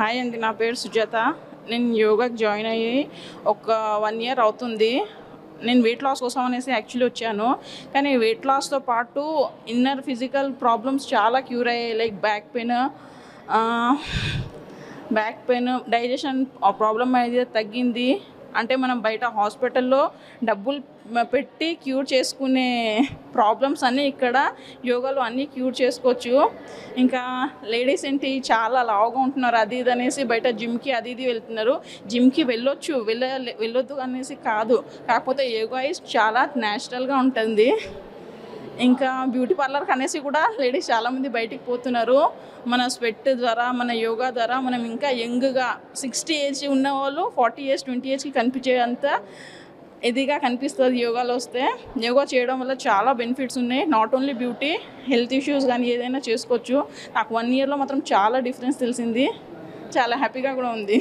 Hi అండి నా పేరు సుజాత. నేను యోగాకి జాయిన్ అయ్యి ఒక వన్ ఇయర్ అవుతుంది. నేను వెయిట్ లాస్ కోసం అనేసి యాక్చువల్లీ వచ్చాను. కానీ వెయిట్ లాస్తో పాటు ఇన్నర్ ఫిజికల్ ప్రాబ్లమ్స్ చాలా క్యూర్ అయ్యాయి. Like back pain back pain digestion problem అనేది తగ్గింది. అంటే మనం బయట హాస్పిటల్లో డబ్బులు పెట్టి క్యూర్ చేసుకునే ప్రాబ్లమ్స్ అన్నీ ఇక్కడ యోగాలో అన్నీ క్యూర్ చేసుకోవచ్చు. ఇంకా లేడీస్ ఏంటి చాలా లావుగా ఉంటున్నారు అది ఇది అనేసి బయట జిమ్కి అది ఇది వెళ్తున్నారు. జిమ్కి వెళ్ళొచ్చు వెళ్ళ వెళ్ళొద్దు అనేసి కాదు. కాకపోతే యోగా ఇస్ చాలా న్యాచురల్గా ఉంటుంది. ఇంకా బ్యూటీ పార్లర్కి అనేసి కూడా లేడీస్ చాలామంది బయటికి పోతున్నారు. మన స్వెట్ ద్వారా మన యోగా ద్వారా మనం ఇంకా యంగ్గా సిక్స్టీ ఏజ్ ఉన్న వాళ్ళు ఫార్టీ ఇయర్స్ ట్వంటీ ఇయర్స్కి కనిపించేంత ఇదిగా కనిపిస్తుంది యోగాలో వస్తే. యోగా చేయడం వల్ల చాలా బెనిఫిట్స్ ఉన్నాయి. Not only beauty health issues కానీ ఏదైనా చేసుకోవచ్చు. నాకు వన్ ఇయర్లో మాత్రం చాలా డిఫరెన్స్ తెలిసింది. చాలా హ్యాపీగా కూడా ఉంది.